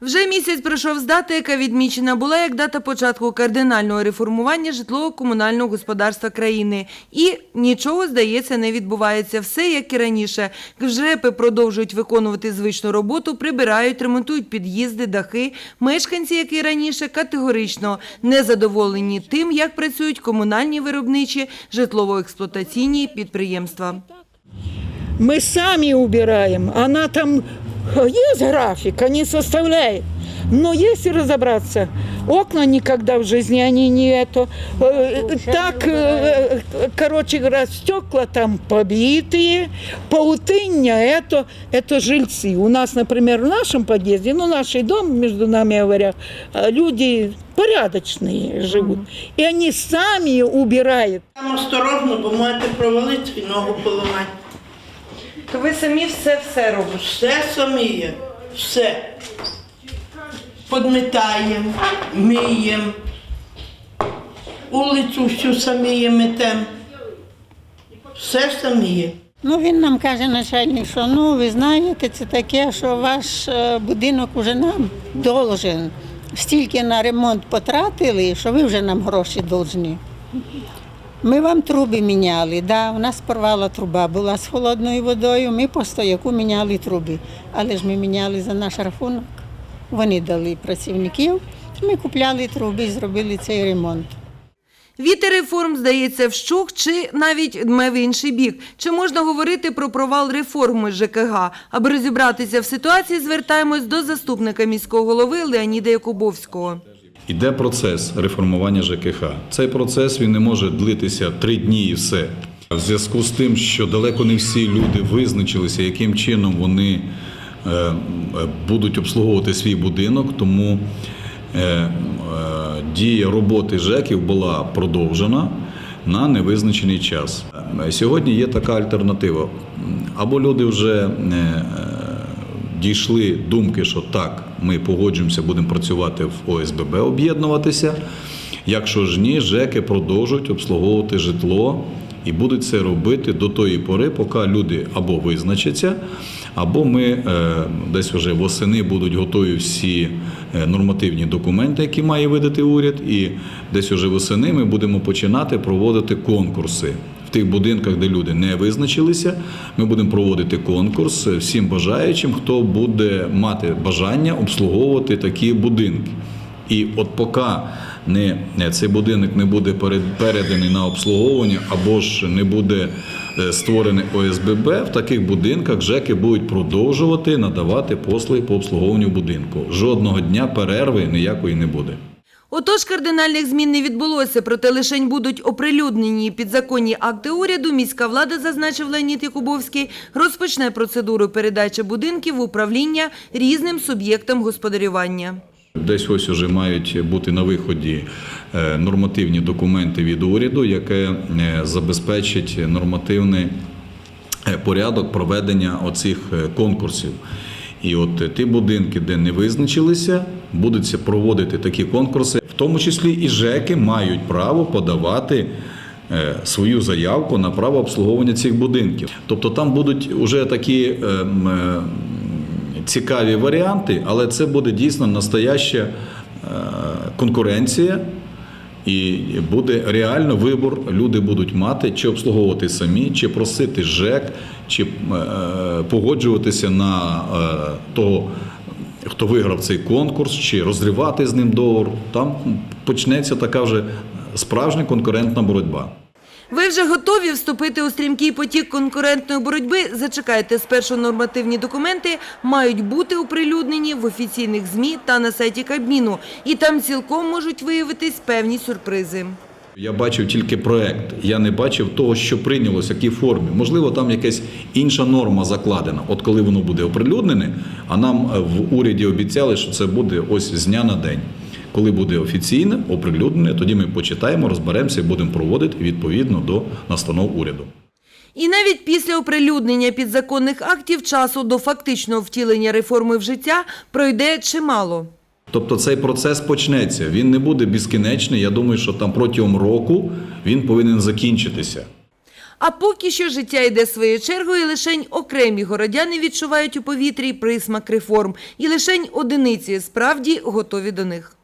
Вже місяць пройшов з дати, яка відмічена була як дата початку кардинального реформування житлово-комунального господарства країни. І нічого, здається, не відбувається. Все як і раніше. КЖЕПи продовжують виконувати звичну роботу, прибирають, ремонтують під'їзди, дахи. Мешканці, як і раніше, категорично не задоволені тим, як працюють комунальні виробничі житлово-експлуатаційні підприємства. Мы сами убираем. Она там есть график, они составляют. Но если разобраться, окна никогда в жизни они не это. э, Так, э, короче говоря, стекла там побитые, паутыння это, это жильцы. У нас, например, в нашем подъезде, ну, наш дом, между нами говоря, э, люди порядочные живут. И они сами убирают. Там осторожно, бо можете провалитися і ногу поламати. То ви самі все-все робите? Все самі все. Подмітаємо, миємо, улицю всю самі є метем. Все самі. Ну, він нам каже, начальник, що ну ви знаєте, це таке, що ваш е, будинок уже нам должен. Стільки на ремонт потратили, що ви вже нам гроші должні. Ми вам труби міняли. Да, у нас порвала труба, була з холодною водою, ми по стояку міняли труби. Але ж ми міняли за наш рахунок. Вони дали працівників, ми купляли труби і зробили цей ремонт. Вітер реформ, здається, вщух чи навіть дме в інший бік. Чи можна говорити про провал реформи ЖКГ? Аби розібратися в ситуації, звертаємось до заступника міського голови Леоніда Якубовського. Іде процес реформування ЖКХ. Цей процес він не може длитися три дні і все. В зв'язку з тим, що далеко не всі люди визначилися, яким чином вони е, будуть обслуговувати свій будинок, тому е, е, дія роботи ЖЕКів була продовжена на невизначений час. Сьогодні є така альтернатива. Або люди вже дійшли думки, що так, ми погоджуємося, будемо працювати в ОСББ, об'єднуватися. Якщо ж ні, ЖЕКи продовжують обслуговувати житло і будуть це робити до тої пори, поки люди або визначаться, або ми е, десь вже восени будуть готові всі е, нормативні документи, які має видати уряд, і десь уже восени ми будемо починати проводити конкурси. В тих будинках, де люди не визначилися, ми будемо проводити конкурс всім бажаючим, хто буде мати бажання обслуговувати такі будинки. І от поки не, цей будинок не буде переданий на обслуговування або ж не буде е, створений ОСББ, в таких будинках ЖЕКи будуть продовжувати надавати послуги по обслуговуванню будинку. Жодного дня перерви ніякої не буде. Отож, кардинальних змін не відбулося, проте лишень будуть оприлюднені підзаконні акти уряду. Міська влада, зазначив Леонід Якубовський, розпочне процедуру передачі будинків в управління різним суб'єктам господарювання. Десь ось уже мають бути на виході е, нормативні документи від уряду, яке е, забезпечить нормативний е, порядок проведення оцих конкурсів. І от ті будинки, де не визначилися, будуть проводити такі конкурси, в тому числі і ЖЕКи мають право подавати. е, Свою заявку на право обслуговування цих будинків. Тобто там будуть вже такі ем, е, цікаві варіанти, але це буде дійсно настояща е, конкуренція. І буде реально вибор, люди будуть мати, чи обслуговувати самі, чи просити ЖЕК, чи е, погоджуватися на е, того, хто виграв цей конкурс, чи розривати з ним договор. Там почнеться така вже справжня конкурентна боротьба. Ви вже готові вступити у стрімкий потік конкурентної боротьби? Зачекайте, спершу нормативні документи мають бути оприлюднені в офіційних ЗМІ та на сайті Кабміну. І там цілком можуть виявитись певні сюрпризи. Я бачив тільки проект. Я не бачив того, що прийнялося, в якій формі. Можливо, там якась інша норма закладена. От коли воно буде оприлюднене, а нам в уряді обіцяли, що це буде ось з дня на день. Коли буде офіційне, оприлюднене, тоді ми почитаємо, розберемося і будемо проводити відповідно до настанов уряду. І навіть після оприлюднення підзаконних актів часу до фактичного втілення реформи в життя пройде чимало. Тобто цей процес почнеться. Він не буде безкінечний. Я думаю, що там протягом року він повинен закінчитися. А поки що життя йде своєю чергою, і лишень окремі городяни відчувають у повітрі присмак реформ, і лишень одиниці справді готові до них.